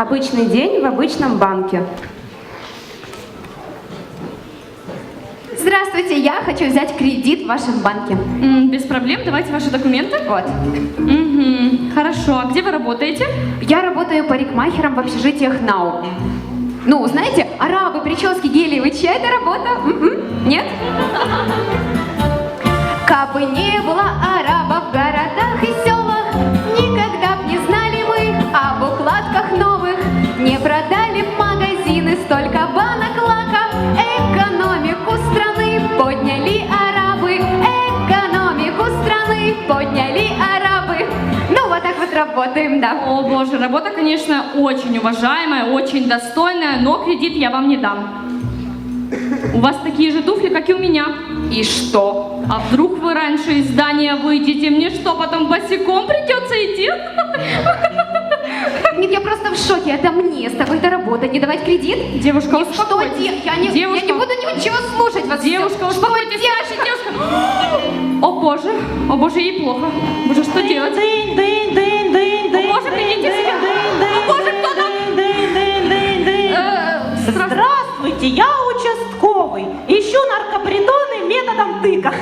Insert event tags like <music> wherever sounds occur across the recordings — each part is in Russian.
Обычный день в обычном банке. Здравствуйте, я хочу взять кредит в вашем банке. М, Без проблем, давайте ваши документы. Вот. Мгм, Хорошо, а где вы работаете? Я работаю парикмахером в общежитиях НАУ. Ну, знаете, арабы, прически, гелиевые, чья это работа? М-м, Нет? Кабы не было арабов в городах работаем, да. О боже, работа, конечно, очень уважаемая, очень достойная, но кредит я вам не дам. У вас такие же туфли, как и у меня. И что? А вдруг вы раньше из здания выйдете, мне что, потом босиком придется идти? <laughs> Нет, я просто в шоке. Это мне с такой-то работой не давать кредит? Девушка, И что успокойтесь. делать? Я не, Девушка. я не буду ничего слушать вас. Девушка, успокойтесь, девушка, девушка. О боже, о боже, ей плохо. Боже, что делать? Здравствуйте. Я участковый. Ищу наркопритоны методом тыка.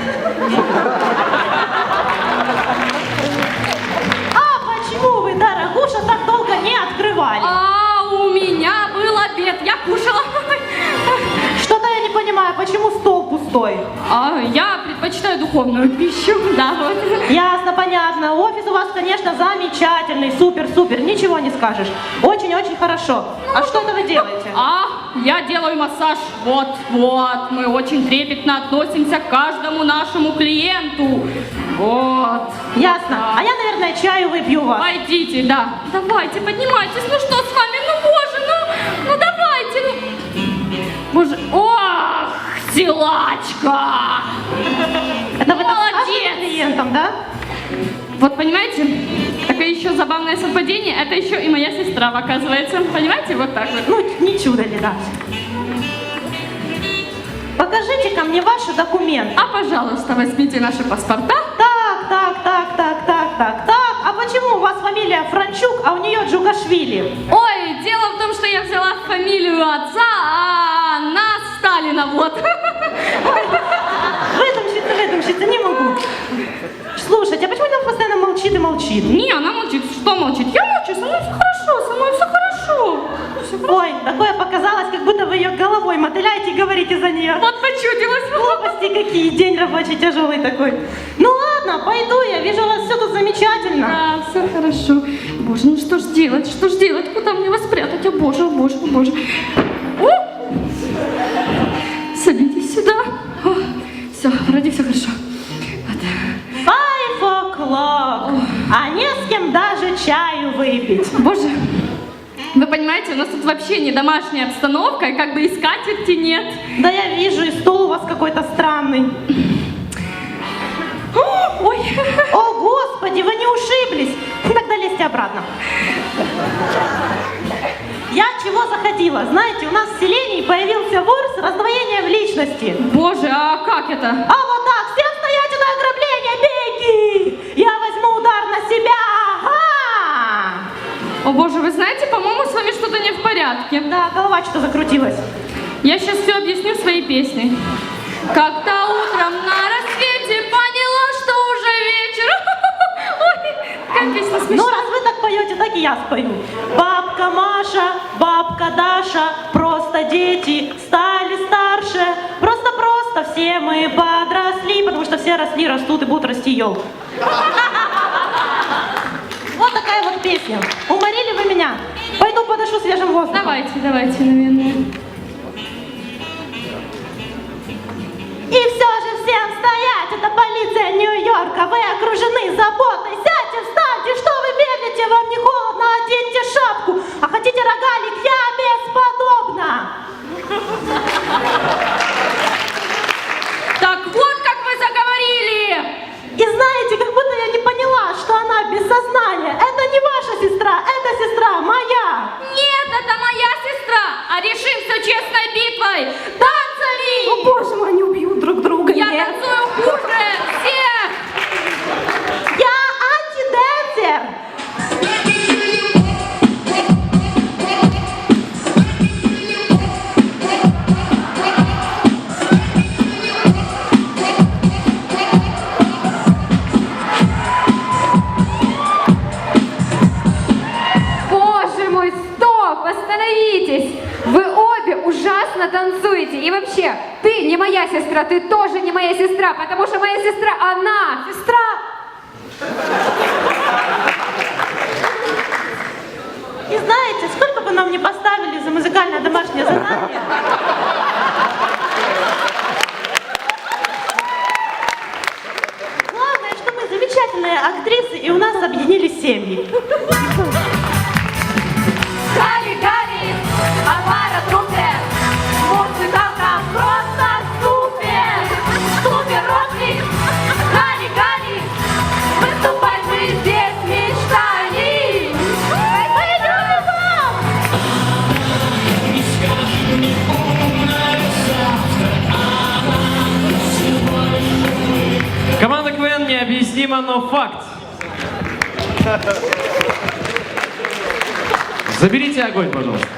Духовную пищу, да, вот. Ясно, понятно. Офис у вас, конечно, замечательный, супер-супер, ничего не скажешь. Очень-очень хорошо. А что это вы делаете? А, я делаю массаж. Вот, вот. Мы очень трепетно относимся к каждому нашему клиенту. Вот. Ясно. А я, наверное, чаю выпью вас. Пойдите, да. Давайте, поднимайтесь. Ну что с вами? Ну, боже, ну, ну давайте. Ну. Боже, ох, силачка. Это вы Молодец. скажете клиентам, да? Вот понимаете, такое еще забавное совпадение, это еще и моя сестра, оказывается. Понимаете, вот так вот. Ну, не чудо ли, да? Покажите-ка мне ваши документы. А, пожалуйста, возьмите наши паспорта. Так, так, так, так, так, так, так. А почему у вас фамилия Франчук, а у нее Джугашвили? Ой, дело в том, что я взяла фамилию отца, а она Сталина, вот. <laughs> Выдумщица, не могу. Слушайте, а почему она постоянно молчит и молчит? Не, она молчит. Что молчит? Я молчу, со мной все хорошо, со мной все хорошо. Всё хорошо. Ой, такое показалось, как будто вы ее головой мотыляете и говорите за нее. Вот почудилась. Глупости какие, день рабочий тяжелый такой. Ну ладно, пойду я, вижу, у вас все тут замечательно. Да, все хорошо. Боже, ну что ж делать, что ж делать? Куда мне вас спрятать? О боже, о боже, о боже. О! Садитесь сюда. все, вроде все хорошо. Кем даже чаю выпить. Боже, вы понимаете, у нас тут вообще не домашняя обстановка, и как бы и скатерти нет. Да я вижу, и стол у вас какой-то странный. Ой, О, Господи, вы не ушиблись. Тогда лезьте обратно. Я чего заходила? Знаете, у нас в селении появился вор с раздвоением личности. боже, а как это? А О боже, вы знаете, по-моему, с вами что-то не в порядке. Да, голова что-то закрутилась. Я сейчас все объясню своей песней. Как-то утром на рассвете поняла, что уже вечер. <laughs> Ой, какая песня Ну, смешная. раз вы так поете, так и я спою. Бабка Маша, бабка Даша, просто дети стали старше. Просто-просто все мы подросли, потому что все росли, растут и будут расти елку. Вот такая вот песня. Уморили вы меня. Пойду подышу свежим воздухом. Давайте, давайте, наверное. Моя сестра, ты тоже не моя сестра, потому что моя сестра, она. Сестра! И знаете, сколько бы нам не поставили за музыкальное домашнее задание, главное, что мы замечательные актрисы, и у нас объединились семьи. Необъяснимо, но факт. Заберите огонь, пожалуйста.